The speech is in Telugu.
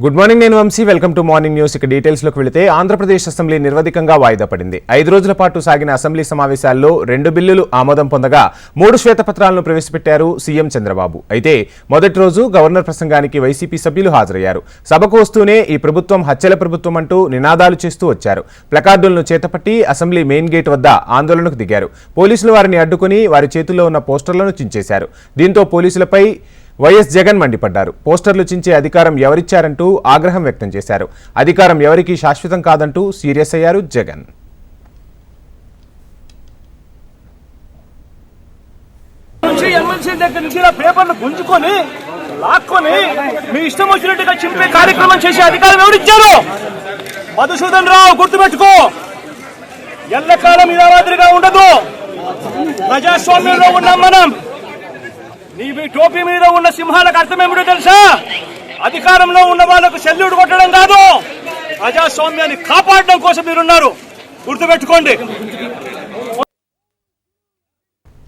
గుడ్ మార్నింగ్ నేను Vamsi welcome to morning news ఇక డీటెయిల్స్లోకి వెళితే ఆంధ్రప్రదేశ్ అసెంబ్లీ నిర్వధికంగా వాయిదా పడింది. ఐదు రోజుల పాటు సాగిన అసెంబ్లీ సమావేశాల్లో రెండు బిల్లులు ఆమోదం పొందగా మూడు శ్వేతపత్రాలను ప్రవేశపెట్టారు సీఎం చంద్రబాబు. అయితే మొదటి రోజు గవర్నర్ ప్రసంగానికి వైసీపీ సభ్యులు హాజరయ్యారు. సభకు వస్తూనే ఈ ప్రభుత్వం హత్యల ప్రభుత్వం అంటూ నినాదాలు చేస్తూ వచ్చారు. ప్లకార్డులను చేతపట్టి అసెంబ్లీ మెయిన్ గేట్ వద్ద ఆందోళనకు దిగారు. పోలీసులు వారిని అడ్డుకుని వారి చేతుల్లో ఉన్న పోస్టర్లను చించేశారు. దీంతో పోలీసులపై వైఎస్ జగన్ మండిపడ్డారు. పోస్టర్లు చించే అధికారం ఎవరిచ్చారంటూ ఆగ్రహం వ్యక్తం చేశారు. అధికారం ఎవరికీ శాశ్వతం కాదంటూ సీరియస్ అయ్యారు జగన్. ఎమ్మెల్సీ దగ్గర నుంచి పేపర్లు గుంజుకొని లాక్కొని మీ ఇష్టం వచ్చినట్టుగా చింపే కార్యక్రమం చేసే అధికారం ఎవరిచ్చారు? మధుసూదన్ రావు గుర్తుపెట్టుకో. ఎల్లకాలం ఇలా మాదిరిగా ఉండదు. ప్రజాస్వామ్యంలో ఉన్నాం మనం. నీ మీ టోపీ మీద ఉన్న సింహాలకు అర్థమేమిటో తెలుసా? అధికారంలో ఉన్న వాళ్ళకు శల్యుడు కొట్టడం కాదు. ప్రజాస్వామ్యాన్ని కాపాడడం కోసం మీరున్నారు. గుర్తుపెట్టుకోండి.